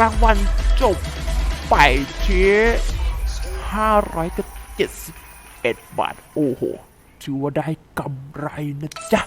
รางวัลจบไปที่571 บาท โอ้โหถือว่าได้กำไรนะจ๊ะ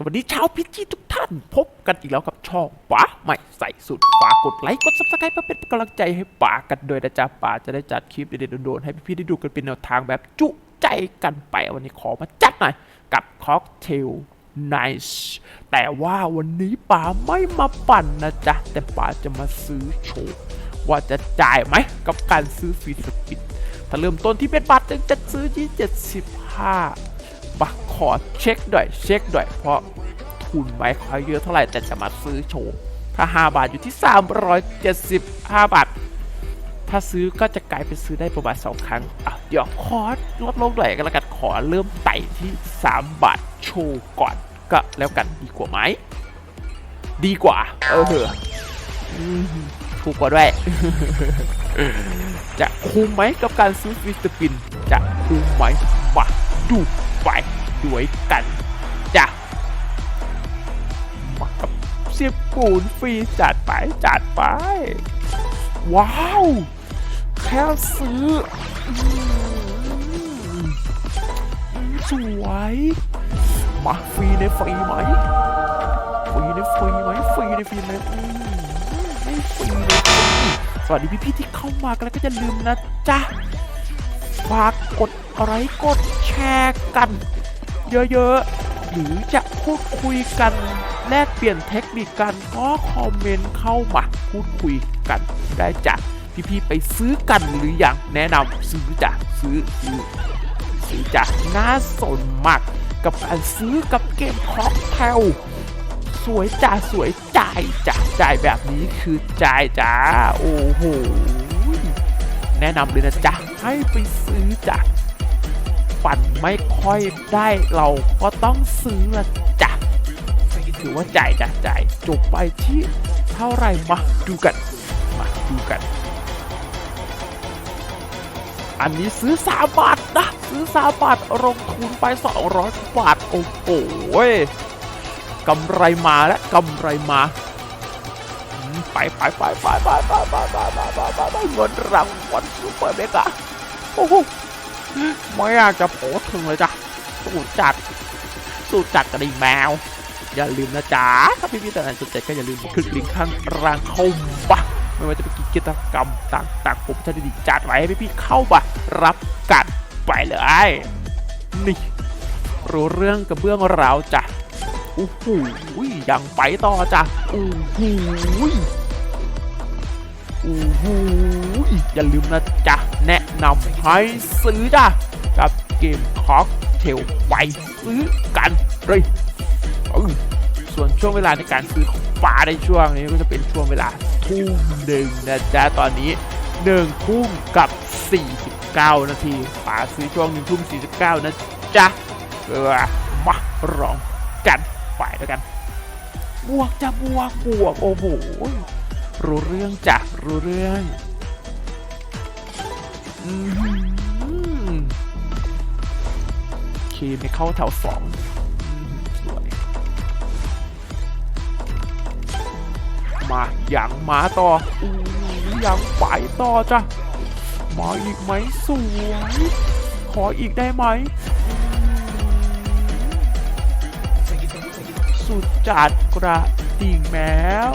สวัสดีชาวพิจิทุกท่าน พบกันอีกแล้วกับช่องป๋าไม่ใส่สุดฝากกดไลค์กดซับสไครป์เพื่อเป็นกำลังใจให้ป๋ากันด้วยนะจ๊ะป๋าจะได้จัดคลิปเด็ดๆโดนๆให้พี่ๆได้ดูกันเป็นแนวทางแบบจุใจกันไปวันนี้ขอมาจัดหน่อยกับค็อกเทลไนส์แต่ว่าวันนี้ป๋าไม่มาปั่นนะจ๊ะแต่ป๋าจะมาซื้อโชว์ว่าจะจ่ายไหมกับการซื้อฟรีสปินถ้าเริ่มต้นที่เป็นบาทจึงจะซื้อที่75บัก ขอเช็คด้วยเช็คด้วยเพราะทุนไว้ค่อยเยอะเท่าไหร่แต่จะมาซื้อโชว์ถ้า 5 บาทอยู่ที่ 375 บาท ถ้าซื้อก็จะกลายเป็นซื้อได้ประมาณ2ครั้งอะเดี๋ยวขอลดลงหน่อยกันแล้วกันขอเริ่มไต่ที่ 3 บาทโชว์ก่อนก็แล้วกันดีกว่าไหม ดีกว่า เอออืมถูกกว่าด้วย จะคุ้มไหมกับการซื้อฟิสตปิน จะคุ้มไหมมาดูไป ด้วยกันจ้ะมากับสียบปูนฟรีจัดไปจัดไป ว้าว แค่ซื้อสวยมาฟรีในฟรีไหมฟรีในฟรีไหมฟรีในฟรีไหมไม่ฟรีในฟรีสวัสดีพี่ๆที่เข้ามากันแล้วก็อย่าลืมนะจ๊ะฝากกดอะไรกดแชร์กัน เยอะๆ หรือจะพูดคุยกันแลกเปลี่ยนเทคนิคกันก็คอมเมนต์เข้ามาพูดคุยกันได้จ้ะพี่ๆไปซื้อกันหรืออยังแนะนำซื้อจ้ะซื้อซื้อซื้อจ้ะน่าสนมากกับการซื้อกับเกมค็อกเทลสวยจ้ะสวยจ่ายจ้ะจ่ายแบบนี้คือจ่ายจ้าโอ้โหแนะนำเลยนะจ๊ะให้ไปซื้อจ้ะันไม่ค่อยได้เราก็ต้องซื้อละจ้ะถือว่าจ่ายจ้ะจ่ายจบไปที่เท่าไหร่มาดูกัน มาดูกัน อันนี้ซื้อ3บาทนะ ซื้อ3บาทลงทุนไป 200 บาท โอ้โหกำไรมาแล้วกำไรมาไปไปไปไปไปไปไปไปไปไปไปไปเงินรางวัลซูเปอร์เมกะโอ้โห ไม่อยากจะโผล่ถึงเลยจ้ะสูตรจัด สูตรจัดกระดิ่งแมว อย่าลืมนะจ๊ะ ถ้าพี่พี่แต่ไหนสนใจก็อย่าลืมคลิกลิงก์ข้างล่างเข้ามาไม่ว่าจะเป็นกิจกรรมต่างๆผมจะได้จัดไว้ให้พี่พี่ๆเข้ามารับกันไปเลยนี่รู้เรื่องกับเบื้องราวจ้ะโอ้โหยังไปต่อจ้ะโอ้โหโอ้โหอย่าลืมนะจ๊ะ แนะนำให้ซื้อจ้ะกับเกมค็อกเทลไปซื้อกันเลยส่วนช่วงเวลาในการซื้อของป่าในช่วงนี้ก็จะเป็นช่วงเวลาทุ่มหนึ่งนะจ๊ะตอนนี้หนึ่งทุ่มกับ 49 นาทีป่าซื้อช่วงหนึ่งทุ่ม49 นะจ๊ะเออมาลองกันไปแล้วกัน บวกจะบวกบวก โอ้โห รู้เรื่องจ้ะรู้เรื่อง คไม่เข้าแถวสองมสวย มาอย่างหมาต่ออู้ยังไปต่อจ้ะ มาอีกไหมสวย ขออีกได้ไหมอืมสุดจัดกระดิ่งแมว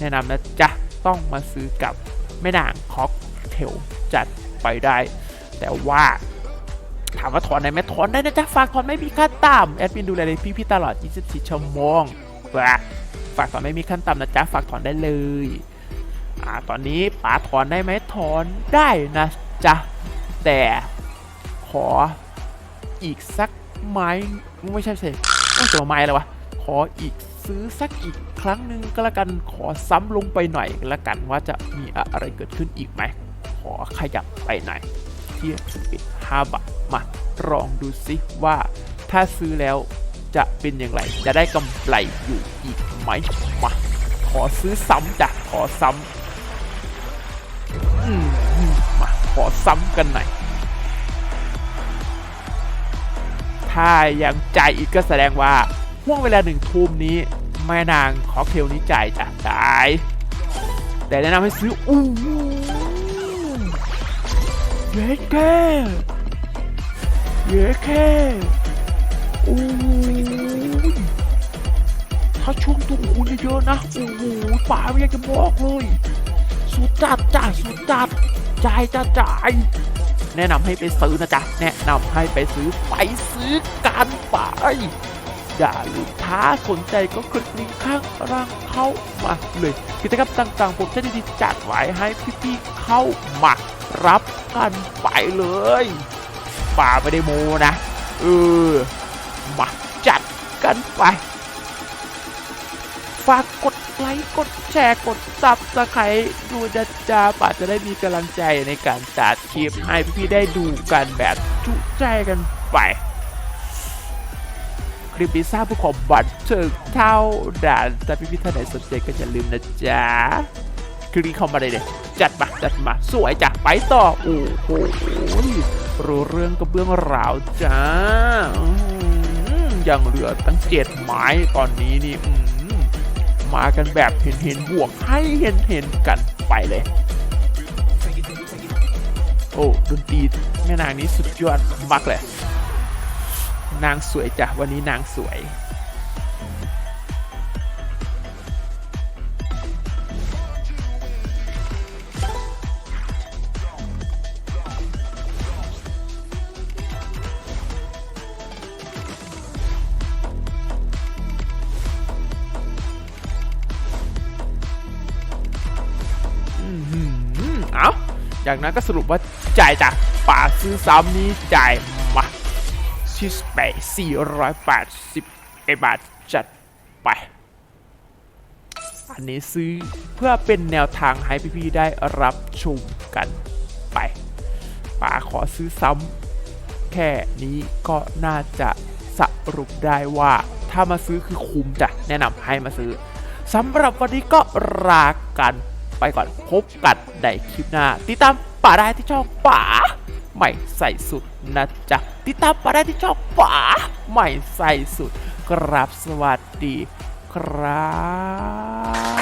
แนะนำนะจ๊ะ ต้องมาซื้อกับแม่นางค็อกเทลจัดไปได้ แต่ว่าถามว่าถอนได้ไหมถอนได้นะจ๊ะ ฝากถอนไม่มีค่าตามแอดมินดูแลเลยพี่พี่ๆตลอด 24 ชั่วโมงว่าฝากถอนไม่มีขั้นต่ำนะจ๊ะ ฝากถอนได้เลยอ่าตอนนี้ป๋าถอนได้ไหมถอนได้นะจ๊ะ แต่ขออีกสักไม้ไม่ใช่สิไม่ใช่ไม้อะไรวะ ขออีก ซื้อสักอีกครั้งหนึ่งก็แล้วกันขอซ้ำลงไปหน่อยก็แล้วกันว่าจะมีอะไรเกิดขึ้นอีกไหม ขอขยับไปหน่อยที่ปิด5บาทมาลองดูซิว่าถ้าซื้อแล้วจะเป็นอย่างไร จะได้กำไรอยู่อีกไหมมาขอซื้อซ้ำจ้ะขอซ้ำอืมมาขอซ้ำกันหน่อยถ้ายังใจอีกก็แสดงว่าห่วงเวลาหนึ่งทุ่มนี้ แม่นางขอเคลนี้จ่ายจ้ะจ่าย แต่แนะนำให้ซื้ออู้เย้แค่เย้แค่โอ้ยถ้าช่วงตัวคูณเยอะๆนะโอ้โหป่าไม่อยากจะบอกเลย สุดจัดจ้ะสุดจัดจ่ายจ้ะจ่ายแนะนำให้ไปซื้อนะจ๊ะ แนะนำให้ไปซื้อไปซื้อกันไป อย่าลืมถ้าสนใจก็คลิกลิงก์ข้างล่างเข้ามาเลยกิจกรรมต่างๆ ผมจะดีๆจัดไว้ให้พี่ๆเข้ามารับกันไปเลย ป่าไม่ได้โมนะ เออมาจัดกันไป ฝากกดไลค์กดแชร์กดซับสไครต์ดูจะจ้าป่าจะได้มีกำลังใจในการจัดคลิปให้พี่ๆได้ดูกันแบบจุใจกันไป ลิปนี้สร้างเพื่อความบันเทิงเท่าด่านแต่พี่ๆท่านไหนสนใจก็อย่าลืมนะจ๊ะคลิปนี้เข้ามาเลยเลยจัดมาจัดมาสวยจ้ะไปต่อโอ้โหรู้เรื่องกับเรื่องราวจ้ายังเหลือตั้งเจ็ดไม้ตอนนี้นี่มากันแบบเห็นเห็นบวกให้เห็นเห็นกันไปเลย โอ้ดนตรีแม่นางนี้สุดยอดมากเลย นางสวยจ้ะวันนี้นางสวยอืมเอาจากนั้นก็สรุปว่าจ่ายจากป่าซื้อซ้ำนี้จ่าย มาชิสไป480บาทจัดไป อันนี้ซื้อเพื่อเป็นแนวทางให้พี่ๆได้รับชมกันไปป่าขอซื้อซ้ำแค่นี้ก็น่าจะสรุปได้ว่า ถ้ามาซื้อคือคุ้มจ้ะแนะนำให้มาซื้อสำหรับวันนี้ก็ลากันไปก่อนพบกันในคลิปหน้า ติดตามป่าได้ที่ช่องป่า ใหม่ใส่สุดนะจ๊ะติดตามป่าได้ที่ช่องป่าใหม่ใส่สุด ครับสวัสดีครับ